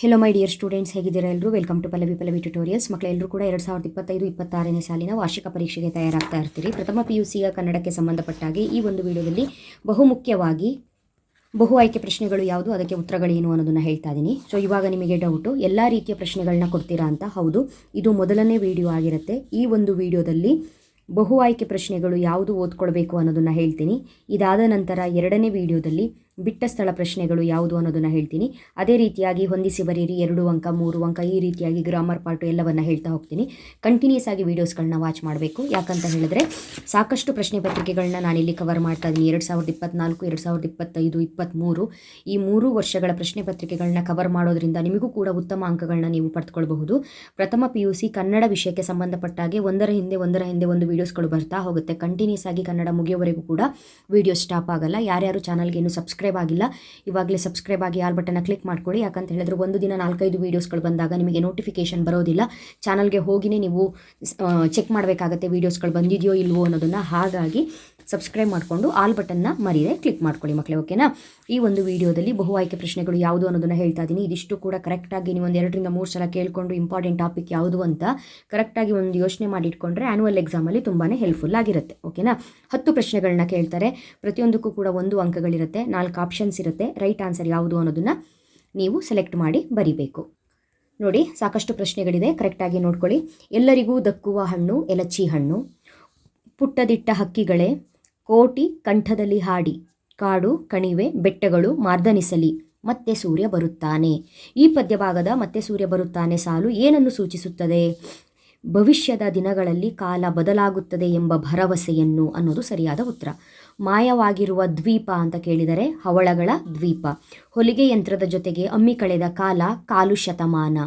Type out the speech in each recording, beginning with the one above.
Hello my dear students ಹೇಗಿದ್ದೀರಾ ಎಲ್ಲರೂ welcome to Pallavi Pallavi tutorials ಮಕ್ಕಳೆಲ್ಲರೂ ಕೂಡ ಎರಡು ಸಾವಿರದ ಇಪ್ಪತ್ತೈದು, ಇಪ್ಪತ್ತಾರನೇ ಸಾಲಿನ ವಾರ್ಷಿಕ ಪರೀಕ್ಷೆಗೆ ತಯಾರಾಗ್ತಾ ಇರ್ತೀರಿ. ಪ್ರಥಮ ಪಿ ಯು ಸಿಯ ಕನ್ನಡಕ್ಕೆ ಸಂಬಂಧಪಟ್ಟ ಹಾಗೆ ಈ ಒಂದು ವಿಡಿಯೋದಲ್ಲಿ ಬಹುಮುಖ್ಯವಾಗಿ ಬಹು ಆಯ್ಕೆ ಪ್ರಶ್ನೆಗಳು ಯಾವುದು, ಅದಕ್ಕೆ ಉತ್ತರಗಳೇನು ಅನ್ನೋದನ್ನು ಹೇಳ್ತಾ ಇದ್ದೀನಿ ಸೊ ಇವಾಗ ನಿಮಗೆ ಡೌಟು ಎಲ್ಲ ರೀತಿಯ ಪ್ರಶ್ನೆಗಳನ್ನ ಕೊಡ್ತೀರಾ ಅಂತ? ಹೌದು, ಇದು ಮೊದಲನೇ ವಿಡಿಯೋ ಆಗಿರುತ್ತೆ. ಈ ಒಂದು ವಿಡಿಯೋದಲ್ಲಿ ಬಹು ಆಯ್ಕೆ ಪ್ರಶ್ನೆಗಳು ಯಾವುದು ಓದ್ಕೊಳ್ಬೇಕು ಅನ್ನೋದನ್ನು ಹೇಳ್ತೀನಿ. ಇದಾದ ನಂತರ ಎರಡನೇ ವಿಡಿಯೋದಲ್ಲಿ ಬಿಟ್ಟ ಸ್ಥಳ ಪ್ರಶ್ನೆಗಳು ಯಾವುದು ಅನ್ನೋದನ್ನು ಹೇಳ್ತೀನಿ. ಅದೇ ರೀತಿಯಾಗಿ ಹೊಂದಿಸಿ ಬರೀರಿ, ಎರಡು ಅಂಕ, ಮೂರು ಅಂಕ, ಈ ರೀತಿಯಾಗಿ ಗ್ರಾಮರ್ ಪಾರ್ಟು ಎಲ್ಲವನ್ನು ಹೇಳ್ತಾ ಹೋಗ್ತೀನಿ. ಕಂಟಿನ್ಯೂಸ್ ಆಗಿ ವೀಡಿಯೋಸ್ಗಳನ್ನ ವಾಚ್ ಮಾಡಬೇಕು. ಯಾಕಂತ ಹೇಳಿದ್ರೆ, ಸಾಕಷ್ಟು ಪ್ರಶ್ನೆ ಪತ್ರಿಕೆಗಳನ್ನ ನಾನಿಲ್ಲಿ ಕವರ್ ಮಾಡ್ತಾ ಇದ್ದೀನಿ. ಎರಡು ಸಾವಿರದ ಇಪ್ಪತ್ನಾಲ್ಕು, ಎರಡು ಸಾವಿರದ ಇಪ್ಪತ್ತೈದು ಇಪ್ಪತ್ತ್ಮೂರು ಈ ಮೂರು ವರ್ಷಗಳ ಪ್ರಶ್ನೆ ಪತ್ರಿಕೆಗಳನ್ನ ಕವರ್ ಮಾಡೋದ್ರಿಂದ ನಿಮಗೂ ಕೂಡ ಉತ್ತಮ ಅಂಕಗಳನ್ನ ನೀವು ಪಡೆದುಕೊಳ್ಬಹುದು ಪ್ರಥಮ ಪಿ ಯು ಸಿ ಕನ್ನಡ ವಿಷಯಕ್ಕೆ ಸಂಬಂಧಪಟ್ಟ ಹಾಗೆ ಒಂದರ ಹಿಂದೆ ಒಂದರ ಹಿಂದೆ ಒಂದು ವೀಡಿಯೋಸ್ಗಳು ಬರ್ತಾ ಹೋಗುತ್ತೆ. ಕಂಟಿನ್ಯೂಸ್ ಆಗಿ ಕನ್ನಡ ಮುಗಿಯೋವರೆಗೂ ಕೂಡ ವೀಡಿಯೋ ಸ್ಟಾಪ್ ಆಗಲ್ಲ. ಯಾರ್ಯಾರು ಚಾನಲ್ಗೆ ಏನು ಸಬ್ಸ್ಕ್ರೈಬ್ ಆಗಿಲ್ಲ, ಇವಾಗಲೇ ಸಬ್ಸ್ಕ್ರೈಬ್ ಆಗಿ ಆಲ್ ಬಟನ್ನ ಕ್ಲಿಕ್ ಮಾಡ್ಕೊಳ್ಳಿ ಯಾಕಂತ ಹೇಳಿದ್ರೆ ಒಂದು ದಿನ ನಾಲ್ಕೈದು ವೀಡಿಯೋಸ್ಗಳು ಬಂದಾಗ ನಿಮಗೆ ನೋಟಿಫಿಕೇಶನ್ ಬರೋದಿಲ್ಲ. ಚಾನಲ್ಗೆ ಹೋಗಿನೇ ನೀವು ಚೆಕ್ ಮಾಡಬೇಕಾಗತ್ತೆ ವೀಡಿಯೋಸ್ಗಳು ಬಂದಿದೆಯೋ ಇಲ್ವೋ ಅನ್ನೋದನ್ನು. ಹಾಗಾಗಿ ಸಬ್ಸ್ಕ್ರೈಬ್ ಮಾಡಿಕೊಂಡು ಆಲ್ ಬಟನ್ನ ಮರೀದೆ ಕ್ಲಿಕ್ ಮಾಡ್ಕೊಳ್ಳಿ ಮಕ್ಕಳೇ ಓಕೆನಾ ಈ ಒಂದು ವಿಡಿಯೋದಲ್ಲಿ ಬಹು ಆಯ್ಕೆ ಪ್ರಶ್ನೆಗಳು ಯಾವುದು ಅನ್ನೋದನ್ನು ಹೇಳ್ತಾ ಇದ್ದೀನಿ ಇದಿಷ್ಟು ಕೂಡ ಕರೆಕ್ಟಾಗಿ ನೀವು ಒಂದು ಎರಡರಿಂದ ಮೂರು ಸಲ ಕೇಳಿಕೊಂಡು ಇಂಪಾರ್ಟೆಂಟ್ ಟಾಪಿಕ್ ಯಾವುದು ಅಂತ ಕರೆಕ್ಟಾಗಿ ಒಂದು ಯೋಚನೆ ಮಾಡಿಟ್ಕೊಂಡ್ರೆ ಆ್ಯನುವಲ್ ಎಕ್ಸಾಮಲ್ಲಿ ತುಂಬಾ ಹೆಲ್ಪ್ಫುಲ್ ಆಗಿರುತ್ತೆ ಓಕೆನಾ ಹತ್ತು ಪ್ರಶ್ನೆಗಳನ್ನ ಕೇಳ್ತಾರೆ. ಪ್ರತಿಯೊಂದಕ್ಕೂ ಕೂಡ ಒಂದು ಅಂಕಗಳಿರುತ್ತೆ. ನಾಲ್ಕು ಆಪ್ಷನ್ಸ್ ಇರುತ್ತೆ ರೈಟ್ ಆನ್ಸರ್ ಯಾವುದು ಅನ್ನೋದನ್ನು ನೀವು ಸೆಲೆಕ್ಟ್ ಮಾಡಿ ಬರಿಬೇಕು. ನೋಡಿ, ಸಾಕಷ್ಟು ಪ್ರಶ್ನೆಗಳಿದೆ ಕರೆಕ್ಟಾಗಿ ನೋಡ್ಕೊಳ್ಳಿ. ಎಲ್ಲರಿಗೂ ದಕ್ಕುವ ಹಣ್ಣು, ಎಲಚಿ ಹಣ್ಣು. ಪುಟ್ಟದಿಟ್ಟ ಹಕ್ಕಿಗಳೇ, ಕೋಟಿ ಕಂಠದಲ್ಲಿ ಹಾಡಿ. ಕಾಡು, ಕಣಿವೆ, ಬೆಟ್ಟಗಳು, ಮಾರ್ದನಿಸಲಿ. ಮತ್ತೆ ಸೂರ್ಯ ಬರುತ್ತಾನೆ. ಈ ಪದ್ಯಭಾಗದ ಮತ್ತೆ ಸೂರ್ಯ ಬರುತ್ತಾನೆ ಸಾಲು ಏನನ್ನು ಸೂಚಿಸುತ್ತದೆ? ಭವಿಷ್ಯದ ದಿನಗಳಲ್ಲಿ ಕಾಲ ಬದಲಾಗುತ್ತದೆ ಎಂಬ ಭರವಸೆಯನ್ನು ಅನ್ನೋದು ಸರಿಯಾದ ಉತ್ತರ. ಮಾಯವಾಗಿರುವ ದ್ವೀಪ ಅಂತ ಕೇಳಿದರೆ ಹವಳಗಳ ದ್ವೀಪ. ಹೊಲಿಗೆ ಯಂತ್ರದ ಜೊತೆಗೆ ಅಮ್ಮಿ ಕಳೆದ ಕಾಲ ಕಾಲು ಶತಮಾನ.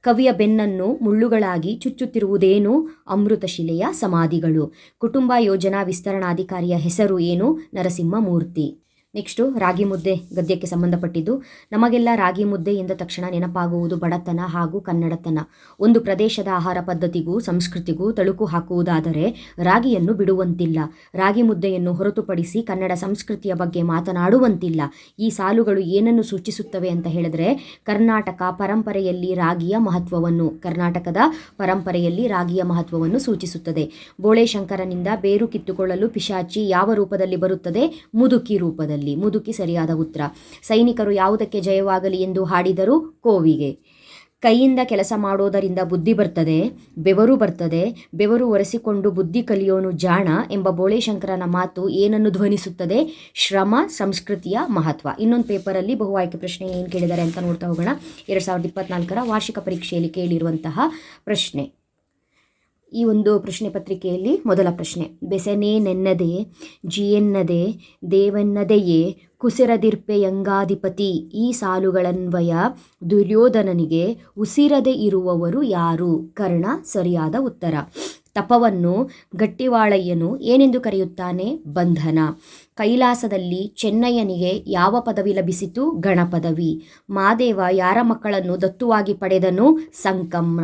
ಕವಿಯ ಬೆನ್ನನ್ನು ಮುಳ್ಳುಗಳಾಗಿ ಚುಚ್ಚುತ್ತಿರುವುದೇನು? ಅಮೃತಶಿಲೆಯ ಸಮಾಧಿಗಳು. ಕುಟುಂಬ ಯೋಜನಾ ವಿಸ್ತರಣಾಧಿಕಾರಿಯ ಹೆಸರು ಏನು? ನರಸಿಂಹಮೂರ್ತಿ. ನೆಕ್ಸ್ಟು ರಾಗಿ ಮುದ್ದೆ ಗದ್ಯಕ್ಕೆ ಸಂಬಂಧಪಟ್ಟಿದ್ದು, ನಮಗೆಲ್ಲ ರಾಗಿ ಮುದ್ದೆ ಎಂದ ತಕ್ಷಣ ನೆನಪಾಗುವುದು ಬಡತನ ಹಾಗೂ ಕನ್ನಡತನ. ಒಂದು ಪ್ರದೇಶದ ಆಹಾರ ಪದ್ಧತಿಗೂ, ಸಂಸ್ಕೃತಿಗೂ ತಳುಕು ಹಾಕುವುದಾದರೆ ರಾಗಿಯನ್ನು ಬಿಡುವಂತಿಲ್ಲ. ರಾಗಿ ಮುದ್ದೆಯನ್ನು ಹೊರತುಪಡಿಸಿ ಕನ್ನಡ ಸಂಸ್ಕೃತಿಯ ಬಗ್ಗೆ ಮಾತನಾಡುವಂತಿಲ್ಲ. ಈ ಸಾಲುಗಳು ಏನನ್ನು ಸೂಚಿಸುತ್ತವೆ ಅಂತ ಹೇಳಿದ್ರೆ, ಕರ್ನಾಟಕ ಪರಂಪರೆಯಲ್ಲಿ ರಾಗಿಯ ಮಹತ್ವವನ್ನು, ಕರ್ನಾಟಕದ ಪರಂಪರೆಯಲ್ಲಿ ರಾಗಿಯ ಮಹತ್ವವನ್ನು ಸೂಚಿಸುತ್ತದೆ. ಬೋಳೆಶಂಕರನಿಂದ ಬೇರು ಕಿತ್ತುಕೊಳ್ಳಲು ಪಿಶಾಚಿ ಯಾವ ರೂಪದಲ್ಲಿ ಬರುತ್ತದೆ? ಮುದುಕಿ ರೂಪದಲ್ಲಿ. ಮುದುಕಿ ಸರಿಯಾದ ಉತ್ತರ. ಸೈನಿಕರು ಯಾವುದಕ್ಕೆ ಜಯವಾಗಲಿ ಎಂದು ಹಾಡಿದರು ಕೋವಿಗೆ. ಕೈಯಿಂದ ಕೆಲಸ ಮಾಡೋದರಿಂದ ಬುದ್ಧಿ ಬರ್ತದೆ, ಬೆವರು ಬರ್ತದೆ, ಬೆವರು ಒರೆಸಿಕೊಂಡು ಬುದ್ಧಿ ಕಲಿಯೋನು ಜಾಣ ಎಂಬ ಬೋಳೆಶಂಕರನ ಮಾತು ಏನನ್ನು ಧ್ವನಿಸುತ್ತದೆ? ಶ್ರಮ, ಸಂಸ್ಕೃತಿಯ ಮಹತ್ವ. ಇನ್ನೊಂದು ಪೇಪರಲ್ಲಿ ಬಹು ಆಯ್ಕೆ ಪ್ರಶ್ನೆ ಏನು ಕೇಳಿದ್ದಾರೆ ಅಂತ ನೋಡ್ತಾ ಹೋಗೋಣ. ಎರಡು ಸಾವಿರದ ಇಪ್ಪತ್ನಾಲ್ಕರ ವಾರ್ಷಿಕ ಪರೀಕ್ಷೆಯಲ್ಲಿ ಕೇಳಿರುವಂತಹ ಪ್ರಶ್ನೆ. ಈ ಒಂದು ಪ್ರಶ್ನೆ ಪತ್ರಿಕೆಯಲ್ಲಿ ಮೊದಲ ಪ್ರಶ್ನೆ. ಬೆಸನೇ ನೆನ್ನದೆ, ಜಿಯೆನ್ನದೆ, ದೇವೆನ್ನದೆಯೇ ಕುಸಿರದಿರ್ಪೆಯಂಗಾಧಿಪತಿ ಈ ಸಾಲುಗಳನ್ವಯ ದುರ್ಯೋಧನನಿಗೆ ಉಸಿರದೆ ಇರುವವರು ಯಾರು? ಕರ್ಣ, ಸರಿಯಾದ ಉತ್ತರ. ತಪವನ್ನು ಗಟ್ಟಿವಾಳಯ್ಯನು ಏನೆಂದು ಕರೆಯುತ್ತಾನೆ? ಬಂಧನ. ಕೈಲಾಸದಲ್ಲಿ ಚೆನ್ನಯ್ಯನಿಗೆ ಯಾವ ಪದವಿ ಲಭಿಸಿತು? ಗಣಪದವಿ. ಮಾದೇವ ಯಾರ ಮಕ್ಕಳನ್ನು ದತ್ತುವಾಗಿ ಪಡೆದನು? ಸಂಕಮ್ಮ.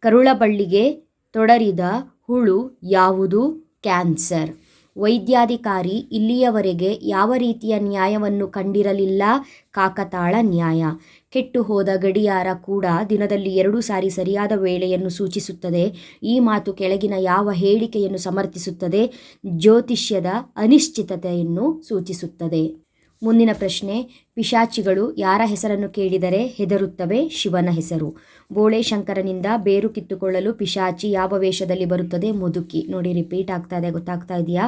ಕರುಳಬಳ್ಳಿಗೆ ತೊಡರಿದ ಹುಳು ಯಾವುದು? ಕ್ಯಾನ್ಸರ್. ವೈದ್ಯಾಧಿಕಾರಿ ಇಲ್ಲಿಯವರೆಗೆ ಯಾವ ರೀತಿಯ ನ್ಯಾಯವನ್ನು ಕಂಡಿರಲಿಲ್ಲ? ಕಾಕತಾಳ ನ್ಯಾಯ. ಕೆಟ್ಟು ಹೋದ ಗಡಿಯಾರ ಕೂಡ ದಿನದಲ್ಲಿ ಎರಡು ಸಾರಿ ಸರಿಯಾದ ವೇಳೆಯನ್ನು ಸೂಚಿಸುತ್ತದೆ. ಈ ಮಾತು ಕೆಳಗಿನ ಯಾವ ಹೇಳಿಕೆಯನ್ನು ಸಮರ್ಥಿಸುತ್ತದೆ? ಜ್ಯೋತಿಷ್ಯದ ಅನಿಶ್ಚಿತತೆಯನ್ನು ಸೂಚಿಸುತ್ತದೆ. ಮುಂದಿನ ಪ್ರಶ್ನೆ, ಪಿಶಾಚಿಗಳು ಯಾರ ಹೆಸರನ್ನು ಕೇಳಿದರೆ ಹೆದರುತ್ತವೆ ಶಿವನ ಹೆಸರು? ಬೋಳೆ ಶಂಕರನಿಂದ ಬೇರು ಕಿತ್ತುಕೊಳ್ಳಲು ಪಿಶಾಚಿ ಯಾವ ವೇಷದಲ್ಲಿ ಬರುತ್ತದೆ? ಮುದುಕಿ. ನೋಡಿ ರಿಪೀಟ್ ಆಗ್ತಾ ಇದೆ, ಗೊತ್ತಾಗ್ತಾ ಇದೆಯಾ?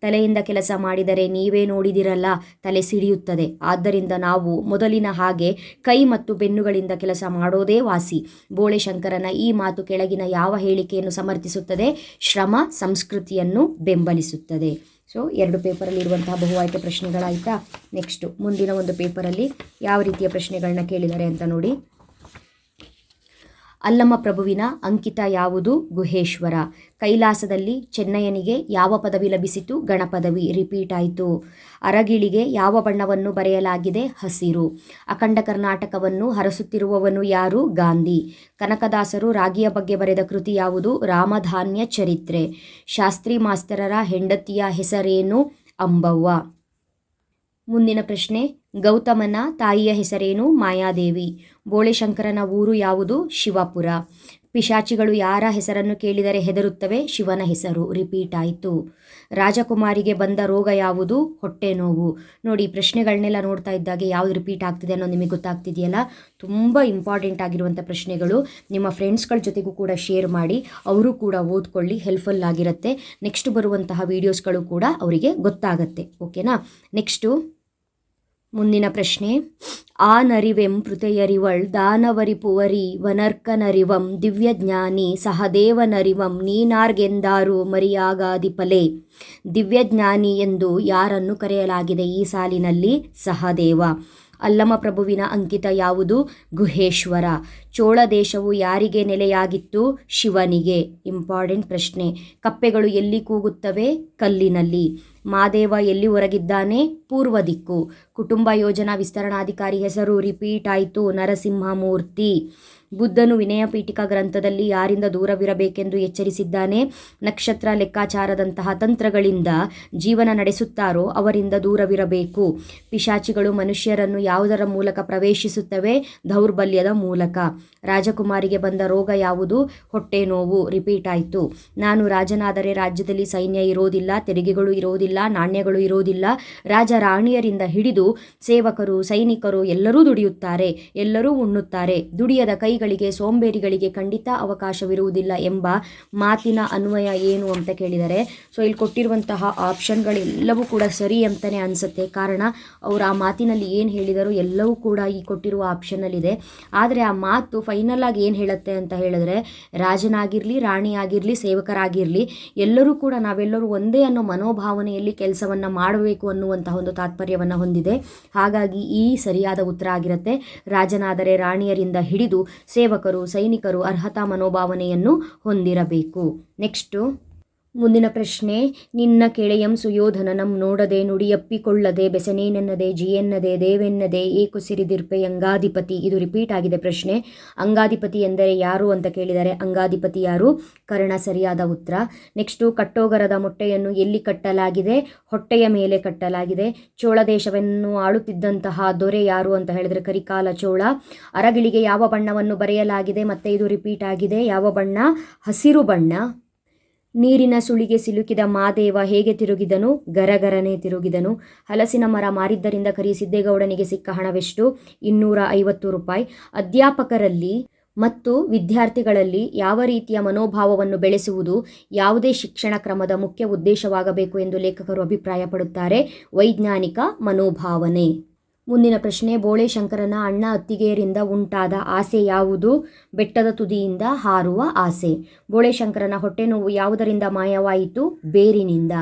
ತಲೆಯಿಂದ ಕೆಲಸ ಮಾಡಿದರೆ ನೀವೇ ನೋಡಿದಿರಲ್ಲ, ತಲೆ ಸಿಡಿಯುತ್ತದೆ. ಆದ್ದರಿಂದ ನಾವು ಮೊದಲಿನ ಹಾಗೆ ಕೈ ಮತ್ತು ಬೆನ್ನುಗಳಿಂದ ಕೆಲಸ ಮಾಡೋದೇ ವಾಸಿ. ಬೋಳೆ ಶಂಕರನ ಈ ಮಾತು ಕೆಳಗಿನ ಯಾವ ಹೇಳಿಕೆಯನ್ನು ಸಮರ್ಥಿಸುತ್ತದೆ? ಶ್ರಮ, ಸಂಸ್ಕೃತಿಯನ್ನು ಬೆಂಬಲಿಸುತ್ತದೆ. ಸೊ ಎರಡು ಪೇಪರಲ್ಲಿ ಇರುವಂತಹ ಬಹು ಆಯ್ಕೆ ಪ್ರಶ್ನೆಗಳಾಯಿತಾ? ನೆಕ್ಸ್ಟು ಮುಂದಿನ ಒಂದು ಪೇಪರಲ್ಲಿ ಯಾವ ರೀತಿಯ ಪ್ರಶ್ನೆಗಳನ್ನ ಕೇಳಿದ್ದಾರೆ ಅಂತ ನೋಡಿ. ಅಲ್ಲಮ್ಮ ಪ್ರಭುವಿನ ಅಂಕಿತ ಯಾವುದು? ಗುಹೇಶ್ವರ. ಕೈಲಾಸದಲ್ಲಿ ಚೆನ್ನಯ್ಯನಿಗೆ ಯಾವ ಪದವಿ ಲಭಿಸಿತು? ಗಣಪದವಿ. ರಿಪೀಟ್ ಆಯಿತು. ಅರಗಿಳಿಗೆ ಯಾವ ಬಣ್ಣವನ್ನು ಬರೆಯಲಾಗಿದೆ? ಹಸಿರು. ಅಖಂಡ ಕರ್ನಾಟಕವನ್ನು ಹರಸುತ್ತಿರುವವನು ಯಾರು? ಗಾಂಧಿ. ಕನಕದಾಸರು ರಾಗಿಯ ಬಗ್ಗೆ ಬರೆದ ಕೃತಿ ಯಾವುದು? ರಾಮಧಾನ್ಯ ಚರಿತ್ರೆ. ಶಾಸ್ತ್ರಿ ಮಾಸ್ತರರ ಹೆಂಡತಿಯ ಹೆಸರೇನು? ಅಂಬವ್ವ. ಮುಂದಿನ ಪ್ರಶ್ನೆ, ಗೌತಮನ ತಾಯಿಯ ಹೆಸರೇನು? ಮಾಯಾದೇವಿ. ಬೋಳೆಶಂಕರನ ಊರು ಯಾವುದು? ಶಿವಪುರ. ಪಿಶಾಚಿಗಳು ಯಾರ ಹೆಸರನ್ನು ಕೇಳಿದರೆ ಹೆದರುತ್ತವೆ? ಶಿವನ ಹೆಸರು. ರಿಪೀಟ್ ಆಯಿತು. ರಾಜಕುಮಾರಿಗೆ ಬಂದ ರೋಗ ಯಾವುದು? ಹೊಟ್ಟೆ ನೋವು. ನೋಡಿ, ಪ್ರಶ್ನೆಗಳನ್ನೆಲ್ಲ ನೋಡ್ತಾ ಇದ್ದಾಗೆ ಯಾವುದು ರಿಪೀಟ್ ಆಗ್ತಿದೆ ಅನ್ನೋದು ನಿಮಗೆ ಗೊತ್ತಾಗ್ತಿದೆಯಲ್ಲ? ತುಂಬ ಇಂಪಾರ್ಟೆಂಟ್ ಆಗಿರುವಂಥ ಪ್ರಶ್ನೆಗಳು. ನಿಮ್ಮ ಫ್ರೆಂಡ್ಸ್ಗಳ ಜೊತೆಗೂ ಕೂಡ ಶೇರ್ ಮಾಡಿ, ಅವರು ಕೂಡ ಓದ್ಕೊಳ್ಳಿ, ಹೆಲ್ಪ್ಫುಲ್ ಆಗಿರುತ್ತೆ. ನೆಕ್ಸ್ಟ್ ಬರುವಂತಹ ವೀಡಿಯೋಸ್ಗಳು ಕೂಡ ಅವರಿಗೆ ಗೊತ್ತಾಗತ್ತೆ. ಓಕೆನಾ? ನೆಕ್ಸ್ಟು ಮುಂದಿನ ಪ್ರಶ್ನೆ. ಆ ನರಿವೆಂ ಪೃತೆಯರಿವಳ್ ವನರ್ಕ ವನರ್ಕನರಿವಂ ದಿವ್ಯಜ್ಞಾನಿ ಸಹದೇವನರಿವಂ ನೀನಾರ್ಗೆಂದಾರು ಮರಿಯಾಗಾದಿಪಲೆ ದಿವ್ಯಜ್ಞಾನಿ ಎಂದು ಯಾರನ್ನು ಕರೆಯಲಾಗಿದೆ ಈ ಸಾಲಿನಲ್ಲಿ? ಸಹದೇವ. ಅಲ್ಲಮ ಪ್ರಭುವಿನ ಅಂಕಿತ ಯಾವುದು? ಗುಹೇಶ್ವರ. ಚೋಳ ದೇಶವು ಯಾರಿಗೆ ನೆಲೆಯಾಗಿತ್ತು? ಶಿವನಿಗೆ. ಇಂಪಾರ್ಟೆಂಟ್ ಪ್ರಶ್ನೆ. ಕಪ್ಪೆಗಳು ಎಲ್ಲಿ ಕೂಗುತ್ತವೆ? ಕಲ್ಲಿನಲ್ಲಿ. ಮಾದೇವ ಎಲ್ಲಿ ಹೊರಗಿದ್ದಾನೆ ಪೂರ್ವ ದಿಕ್ಕು. ಕುಟುಂಬ ಯೋಜನಾ ವಿಸ್ತರಣಾಧಿಕಾರಿ ಹೆಸರು ರಿಪೀಟ್ ಆಯಿತು. ನರಸಿಂಹಮೂರ್ತಿ. ಬುದ್ಧನು ವಿನಯ ಪೀಠಿಕಾ ಗ್ರಂಥದಲ್ಲಿ ಯಾರಿಂದ ದೂರವಿರಬೇಕೆಂದು ಎಚ್ಚರಿಸಿದ್ದಾನೆ? ನಕ್ಷತ್ರ ಲೆಕ್ಕಾಚಾರದಂತಹ ತಂತ್ರಗಳಿಂದ ಜೀವನ ನಡೆಸುತ್ತಾರೋ ಅವರಿಂದ ದೂರವಿರಬೇಕು. ಪಿಶಾಚಿಗಳು ಮನುಷ್ಯರನ್ನು ಯಾವುದರ ಮೂಲಕ ಪ್ರವೇಶಿಸುತ್ತವೆ? ದೌರ್ಬಲ್ಯದ ಮೂಲಕ. ರಾಜಕುಮಾರಿಗೆ ಬಂದ ರೋಗ ಯಾವುದು? ಹೊಟ್ಟೆ ನೋವು. ರಿಪೀಟ್ ಆಯಿತು. ನಾನು ರಾಜನಾದರೆ ರಾಜ್ಯದಲ್ಲಿ ಸೈನ್ಯ ಇರೋದಿಲ್ಲ, ತೆರಿಗೆಗಳು ಇರೋದಿಲ್ಲ, ನಾಣ್ಯಗಳು ಇರೋದಿಲ್ಲ. ರಾಜ ರಾಣಿಯರಿಂದ ಹಿಡಿದು ಸೇವಕರು, ಸೈನಿಕರು ಎಲ್ಲರೂ ದುಡಿಯುತ್ತಾರೆ, ಎಲ್ಲರೂ ಉಣ್ಣುತ್ತಾರೆ. ದುಡಿಯದ ಕೈಗಳಿಗೆ ಸೋಂಬೇರಿಗಳಿಗೆ ಖಂಡಿತ ಅವಕಾಶವಿರುವುದಿಲ್ಲ ಎಂಬ ಮಾತಿನ ಅನ್ವಯ ಏನು ಅಂತ ಕೇಳಿದರೆ, ಸೊ ಇಲ್ಲಿ ಕೊಟ್ಟಿರುವಂತಹ ಆಪ್ಷನ್ಗಳೆಲ್ಲವೂ ಕೂಡ ಸರಿ ಅಂತಲೇ ಅನಿಸುತ್ತೆ. ಕಾರಣ, ಅವರು ಆ ಮಾತಿನಲ್ಲಿ ಏನು ಹೇಳಿದರು ಎಲ್ಲವೂ ಕೂಡ ಈ ಕೊಟ್ಟಿರುವ ಆಪ್ಷನ್ನಲ್ಲಿದೆ. ಆದರೆ ಆ ಮಾತು ಫೈನಲ್ ಆಗಿ ಏನು ಹೇಳುತ್ತೆ ಅಂತ ಹೇಳಿದ್ರೆ, ರಾಜನಾಗಿರಲಿ, ರಾಣಿಯಾಗಿರಲಿ, ಸೇವಕರಾಗಿರಲಿ, ಎಲ್ಲರೂ ಕೂಡ ನಾವೆಲ್ಲರೂ ಒಂದೇ ಅನ್ನೋ ಮನೋಭಾವನೆಯಲ್ಲಿ ಕೆಲಸವನ್ನು ಮಾಡಬೇಕು ಅನ್ನುವಂತಹ ಒಂದು ತಾತ್ಪರ್ಯವನ್ನು ಹೊಂದಿದೆ. ಹಾಗಾಗಿ ಈ ಸರಿಯಾದ ಉತ್ತರ ಆಗಿರುತ್ತೆ. ರಾಜನಾದರೆ ರಾಣಿಯರಿಂದ ಹಿಡಿದು ಸೇವಕರು ಸೈನಿಕರು ಅರ್ಹತಾ ಮನೋಭಾವನೆಯನ್ನು ಹೊಂದಿರಬೇಕು. ನೆಕ್ಸ್ಟು ಮುಂದಿನ ಪ್ರಶ್ನೆ, ನಿನ್ನ ಕೆಳೆಯಂ ಸುಯೋಧನನಂ ನೋಡದೆ ನುಡಿಯಪ್ಪಿಕೊಳ್ಳದೆ ಬೆಸನೇನೆನ್ನದೆ ಜಿಯೆನ್ನದೆ ದೇವೆನ್ನದೆ ಏಕು ಸಿರಿದಿರ್ಪೆ ಅಂಗಾಧಿಪತಿ. ಇದು ರಿಪೀಟ್ ಆಗಿದೆ ಪ್ರಶ್ನೆ. ಅಂಗಾಧಿಪತಿ ಎಂದರೆ ಯಾರು ಅಂತ ಕೇಳಿದರೆ ಅಂಗಾಧಿಪತಿ ಯಾರು? ಕರ್ಣ ಸರಿಯಾದ ಉತ್ತರ. ನೆಕ್ಸ್ಟು ಕಟ್ಟೋಗರದ ಮೊಟ್ಟೆಯನ್ನು ಎಲ್ಲಿ ಕಟ್ಟಲಾಗಿದೆ? ಹೊಟ್ಟೆಯ ಮೇಲೆ ಕಟ್ಟಲಾಗಿದೆ. ಚೋಳ ದೇಶವನ್ನು ಆಳುತ್ತಿದ್ದಂತಹ ದೊರೆ ಯಾರು ಅಂತ ಹೇಳಿದರೆ ಕರಿಕಾಲ ಚೋಳ. ಅರಗಿಳಿಗೆ ಯಾವ ಬಣ್ಣವನ್ನು ಬರೆಯಲಾಗಿದೆ? ಮತ್ತೆ ಇದು ರಿಪೀಟ್ ಆಗಿದೆ. ಯಾವ ಬಣ್ಣ? ಹಸಿರು ಬಣ್ಣ. ನೀರಿನ ಸುಳಿಗೆ ಸಿಲುಕಿದ ಮಾದೇವ ಹೇಗೆ ತಿರುಗಿದನು? ಗರಗರನೆ ತಿರುಗಿದನು. ಹಲಸಿನ ಮರ ಮಾರಿದ್ದರಿಂದ ಕರಿ ಸಿದ್ದೇಗೌಡನಿಗೆ ಸಿಕ್ಕ ಹಣವೆಷ್ಟು? ಇನ್ನೂರ ಐವತ್ತು ರೂಪಾಯಿ. ಅಧ್ಯಾಪಕರಲ್ಲಿ ಮತ್ತು ವಿದ್ಯಾರ್ಥಿಗಳಲ್ಲಿ ಯಾವ ರೀತಿಯ ಮನೋಭಾವವನ್ನು ಬೆಳೆಸುವುದು ಯಾವುದೇ ಶಿಕ್ಷಣ ಕ್ರಮದ ಮುಖ್ಯ ಉದ್ದೇಶವಾಗಬೇಕು ಎಂದು ಲೇಖಕರು ಅಭಿಪ್ರಾಯಪಡುತ್ತಾರೆ. ವೈಜ್ಞಾನಿಕ ಮನೋಭಾವನೆ. ಮುಂದಿನ ಪ್ರಶ್ನೆ ಬೋಳೆ ಶಂಕರನ ಅಣ್ಣ ಅತ್ತಿಗೆಯರಿಂದ ಉಂಟಾದ ಆಸೆ ಯಾವುದು? ಬೆಟ್ಟದ ತುದಿಯಿಂದ ಹಾರುವ ಆಸೆ. ಬೋಳೆ ಶಂಕರನ ಹೊಟ್ಟೆ ನೋವು ಯಾವುದರಿಂದ ಮಾಯವಾಯಿತು? ಬೇರಿನಿಂದ.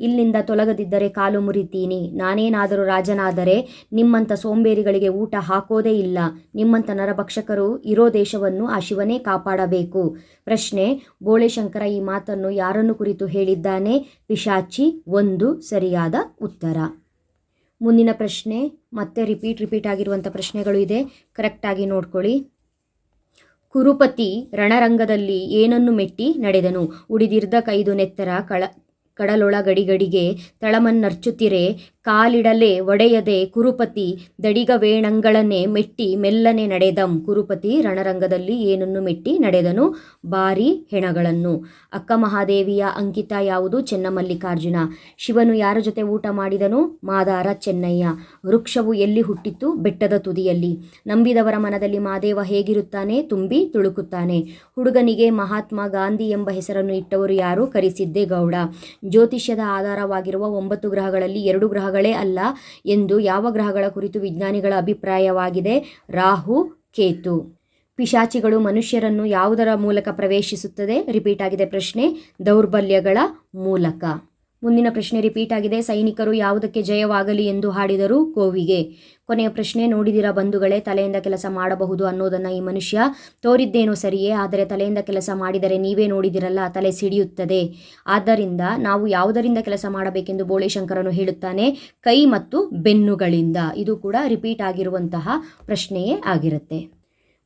ಇಲ್ಲಿಂದ ತೊಲಗದಿದ್ದರೆ ಕಾಲು ಮುರಿತೀನಿ. ನಾನೇನಾದರೂ ರಾಜನಾದರೆ ನಿಮ್ಮಂಥ ಸೋಂಬೇರಿಗಳಿಗೆ ಊಟ ಹಾಕೋದೇ ಇಲ್ಲ. ನಿಮ್ಮಂಥ ನರಭಕ್ಷಕರು ಇರೋ ದೇಶವನ್ನು ಆ ಶಿವನೇ ಕಾಪಾಡಬೇಕು. ಪ್ರಶ್ನೆ ಬೋಳೆ ಶಂಕರ ಈ ಮಾತನ್ನು ಯಾರನ್ನು ಕುರಿತು ಹೇಳಿದ್ದಾನೆ? ಪಿಶಾಚಿ, ಒಂದು ಸರಿಯಾದ ಉತ್ತರ. ಮುಂದಿನ ಪ್ರಶ್ನೆ, ಮತ್ತೆ ರಿಪೀಟ್ ರಿಪೀಟ್ ಆಗಿರುವಂಥ ಪ್ರಶ್ನೆಗಳು ಇದೆ. ಕರೆಕ್ಟಾಗಿ ನೋಡ್ಕೊಳ್ಳಿ. ಕುರುಪತಿ ರಣರಂಗದಲ್ಲಿ ಏನನ್ನು ಮೆಟ್ಟಿ ನಡೆದನು? ಉಡಿದಿರ್ದ ಕೈದು ನೆತ್ತರ ಕಳ ಕಡಲೊಳ ಗಡಿಗಡಿಗೆ ತಳಮನ್ನರ್ಚುತ್ತಿರೆ ಕಾಲಿಡಲೆ ಒಡೆಯದೆ ಕುರುಪತಿ ದಡಿಗ ವೇಣಂಗಳನೆ ಮೆಟ್ಟಿ ಮೆಲ್ಲನೆ ನಡೆದಂ. ಕುರುಪತಿ ರಣರಂಗದಲ್ಲಿ ಏನನ್ನು ಮೆಟ್ಟಿ ನಡೆದನು? ಬಾರಿ ಹೆಣಗಳನ್ನು. ಅಕ್ಕ ಮಹಾದೇವಿಯ ಅಂಕಿತ ಯಾವುದು? ಚೆನ್ನಮಲ್ಲಿಕಾರ್ಜುನ. ಶಿವನು ಯಾರ ಜೊತೆ ಊಟ ಮಾಡಿದನು? ಮಾದಾರ ಚೆನ್ನಯ್ಯ. ವೃಕ್ಷವು ಎಲ್ಲಿ ಹುಟ್ಟಿತ್ತು? ಬೆಟ್ಟದ ತುದಿಯಲ್ಲಿ. ನಂಬಿದವರ ಮನದಲ್ಲಿ ಮಾದೇವ ಹೇಗಿರುತ್ತಾನೆ? ತುಂಬಿ ತುಳುಕುತ್ತಾನೆ. ಹುಡುಗನಿಗೆ ಮಹಾತ್ಮ ಗಾಂಧಿ ಎಂಬ ಹೆಸರನ್ನು ಇಟ್ಟವರು ಯಾರು? ಕರಿಸಿದ್ದೇಗೌಡ ಜ್ಯೋತಿಷ್ಯದ ಆಧಾರವಾಗಿರುವ ಒಂಬತ್ತು ಗ್ರಹಗಳಲ್ಲಿ ಎರಡು ಗ್ರಹಗಳೇ ಅಲ್ಲ ಎಂದು ಯಾವ ಗ್ರಹಗಳ ಕುರಿತು ವಿಜ್ಞಾನಿಗಳ ಅಭಿಪ್ರಾಯವಾಗಿದೆ? ರಾಹು, ಕೇತು. ಪಿಶಾಚಿಗಳು ಮನುಷ್ಯರನ್ನು ಯಾವುದರ ಮೂಲಕ ಪ್ರವೇಶಿಸುತ್ತದೆ? ರಿಪೀಟ್ ಆಗಿದೆ ಪ್ರಶ್ನೆ. ದೌರ್ಬಲ್ಯಗಳ ಮೂಲಕ. ಮುಂದಿನ ಪ್ರಶ್ನೆ ರಿಪೀಟ್ ಆಗಿದೆ. ಸೈನಿಕರು ಯಾವುದಕ್ಕೆ ಜಯವಾಗಲಿ ಎಂದು ಹಾಡಿದರು ಕೋವಿಗೆ ಕೊನೆಯ ಪ್ರಶ್ನೆ, ನೋಡಿದಿರ ಬಂಧುಗಳೇ, ತಲೆಯಿಂದ ಕೆಲಸ ಮಾಡಬಹುದು ಅನ್ನೋದನ್ನು ಈ ಮನುಷ್ಯ ತೋರಿದ್ದೇನೋ ಸರಿಯೇ, ಆದರೆ ತಲೆಯಿಂದ ಕೆಲಸ ಮಾಡಿದರೆ ನೀವೇ ನೋಡಿದಿರಲ್ಲ, ತಲೆ ಸಿಡಿಯುತ್ತದೆ. ಆದ್ದರಿಂದ ನಾವು ಯಾವುದರಿಂದ ಕೆಲಸ ಮಾಡಬೇಕೆಂದು ಬೋಳೆಶಂಕರನು ಹೇಳುತ್ತಾನೆ, ಕೈ ಮತ್ತು ಬೆನ್ನುಗಳಿಂದ. ಇದು ಕೂಡ ರಿಪೀಟ್ ಆಗಿರುವಂತಹ ಪ್ರಶ್ನೆಯೇ ಆಗಿರುತ್ತೆ.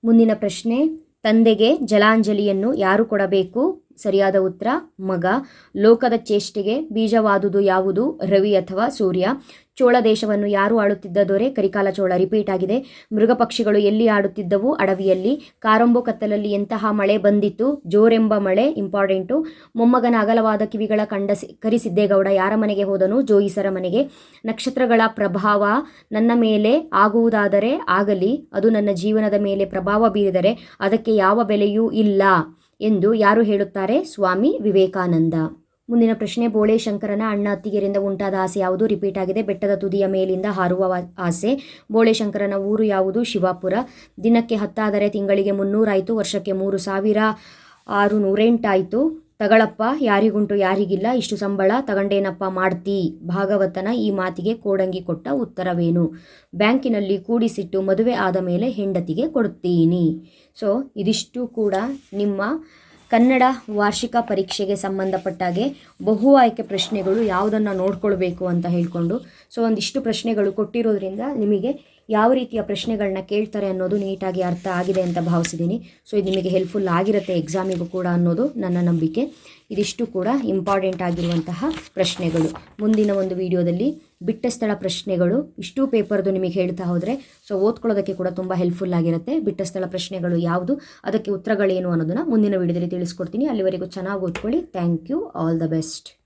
ಮುಂದಿನ ಪ್ರಶ್ನೆ, ತಂದೆಗೆ ಜಲಾಂಜಲಿಯನ್ನು ಯಾರು ಕೊಡಬೇಕು? ಸರಿಯಾದ ಉತ್ತರ, ಮಗ. ಲೋಕದ ಚೇಷ್ಟೆಗೆ ಬೀಜವಾದುದು ಯಾವುದು? ರವಿ ಅಥವಾ ಸೂರ್ಯ? ಚೋಳ ದೇಶವನ್ನು ಯಾರು ಆಳುತ್ತಿದ್ದ ದೊರೆ? ಕರಿಕಾಲ ಚೋಳ ರಿಪೀಟ್ ಆಗಿದೆ. ಮೃಗ ಪಕ್ಷಿಗಳು ಎಲ್ಲಿ ಆಡುತ್ತಿದ್ದವು? ಅಡವಿಯಲ್ಲಿ. ಕಾರಂಬು ಕತ್ತಲಲ್ಲಿ ಎಂತಹ ಮಳೆ ಬಂದಿತ್ತು? ಜೋರೆಂಬ ಮಳೆ ಇಂಪಾರ್ಟೆಂಟು ಮೊಮ್ಮಗನ ಅಗಲವಾದ ಕಿವಿಗಳ ಕಂಡ ಕರಿಸಿದ್ದೇಗೌಡ ಯಾರ ಮನೆಗೆ ಹೋದನು? ಜೋಯಿಸರ ಮನೆಗೆ. ನಕ್ಷತ್ರಗಳ ಪ್ರಭಾವ ನನ್ನ ಮೇಲೆ ಆಗುವುದಾದರೆ ಆಗಲಿ. ಅದು ನನ್ನ ಜೀವನದ ಮೇಲೆ ಪ್ರಭಾವ ಬೀರಿದರೆ ಅದಕ್ಕೆ ಯಾವ ಬೆಲೆಯೂ ಇಲ್ಲ. ಎಂದು ಯಾರು ಹೇಳುತ್ತಾರೆ? ಸ್ವಾಮಿ ವಿವೇಕಾನಂದ. ಮುಂದಿನ ಪ್ರಶ್ನೆ, ಬೋಳೆ ಶಂಕರನ ಅಣ್ಣ ಅತ್ತಿಗೆರಿಂದ ಉಂಟಾದ ಆಸೆ ಯಾವುದು? ರಿಪೀಟ್ ಆಗಿದೆ. ಬೆಟ್ಟದ ತುದಿಯ ಮೇಲಿಂದ ಹಾರುವ ಆಸೆ. ಬೋಳೆ ಶಂಕರನ ಊರು ಯಾವುದು? ಶಿವಾಪುರ. ದಿನಕ್ಕೆ ಹತ್ತಾದರೆ ತಿಂಗಳಿಗೆ ಮುನ್ನೂರಾಯಿತು, ವರ್ಷಕ್ಕೆ ಮೂರು ಸಾವಿರ ಆರು ನೂರೆಂಟಾಯಿತು ತಗಳಪ್ಪ, ಯಾರಿಗುಂಟು ಯಾರಿಗಿಲ್ಲ, ಇಷ್ಟು ಸಂಬಳ ತಗಂಡೇನಪ್ಪ ಮಾಡ್ತಿ? ಭಾಗವತನ ಈ ಮಾತಿಗೆ ಕೋಡಂಗಿ ಕೊಟ್ಟ ಉತ್ತರವೇನು? ಬ್ಯಾಂಕಿನಲ್ಲಿ ಕೂಡಿಸಿಟ್ಟು ಮದುವೆ ಆದ ಮೇಲೆ ಹೆಂಡತಿಗೆ ಕೊಡುತ್ತೀನಿ ಸೊ, ಇದಿಷ್ಟು ಕೂಡ ನಿಮ್ಮ ಕನ್ನಡ ವಾರ್ಷಿಕ ಪರೀಕ್ಷೆಗೆ ಸಂಬಂಧಪಟ್ಟಾಗೆ ಬಹು ಆಯ್ಕೆ ಪ್ರಶ್ನೆಗಳು ಯಾವುದನ್ನು ನೋಡ್ಕೊಳ್ಬೇಕು ಅಂತ ಹೇಳಿಕೊಂಡು, ಸೊ, ಒಂದಿಷ್ಟು ಪ್ರಶ್ನೆಗಳು ಕೊಟ್ಟಿರೋದ್ರಿಂದ ನಿಮಗೆ ಯಾವ ರೀತಿಯ ಪ್ರಶ್ನೆಗಳನ್ನ ಕೇಳ್ತಾರೆ ಅನ್ನೋದು ನೀಟಾಗಿ ಅರ್ಥ ಆಗಿದೆ ಅಂತ ಭಾವಿಸಿದ್ದೀನಿ. ಸೊ ಇದು ನಿಮಗೆ ಹೆಲ್ಪ್ಫುಲ್ ಆಗಿರುತ್ತೆ ಎಕ್ಸಾಮಿಗೂ ಕೂಡ ಅನ್ನೋದು ನನ್ನ ನಂಬಿಕೆ. ಇದಿಷ್ಟು ಕೂಡ ಇಂಪಾರ್ಟೆಂಟ್ ಆಗಿರುವಂತಹ ಪ್ರಶ್ನೆಗಳು. ಮುಂದಿನ ಒಂದು ವಿಡಿಯೋದಲ್ಲಿ ಬಿಟ್ಟ ಸ್ಥಳ ಪ್ರಶ್ನೆಗಳು, ಇಷ್ಟು ಪೇಪರ್ದು ನಿಮಗೆ ಹೇಳ್ತಾ ಹೋದರೆ ಸೊ ಓದ್ಕೊಳ್ಳೋದಕ್ಕೆ ಕೂಡ ತುಂಬ ಹೆಲ್ಪ್ಫುಲ್ ಆಗಿರುತ್ತೆ. ಬಿಟ್ಟ ಸ್ಥಳ ಪ್ರಶ್ನೆಗಳು ಯಾವುದು, ಅದಕ್ಕೆ ಉತ್ತರಗಳೇನು ಅನ್ನೋದನ್ನು ಮುಂದಿನ ವಿಡಿಯೋದಲ್ಲಿ ತಿಳಿಸ್ಕೊಡ್ತೀನಿ. ಅಲ್ಲಿವರೆಗೂ ಚೆನ್ನಾಗಿ ಓದ್ಕೊಳ್ಳಿ. Thank you all the best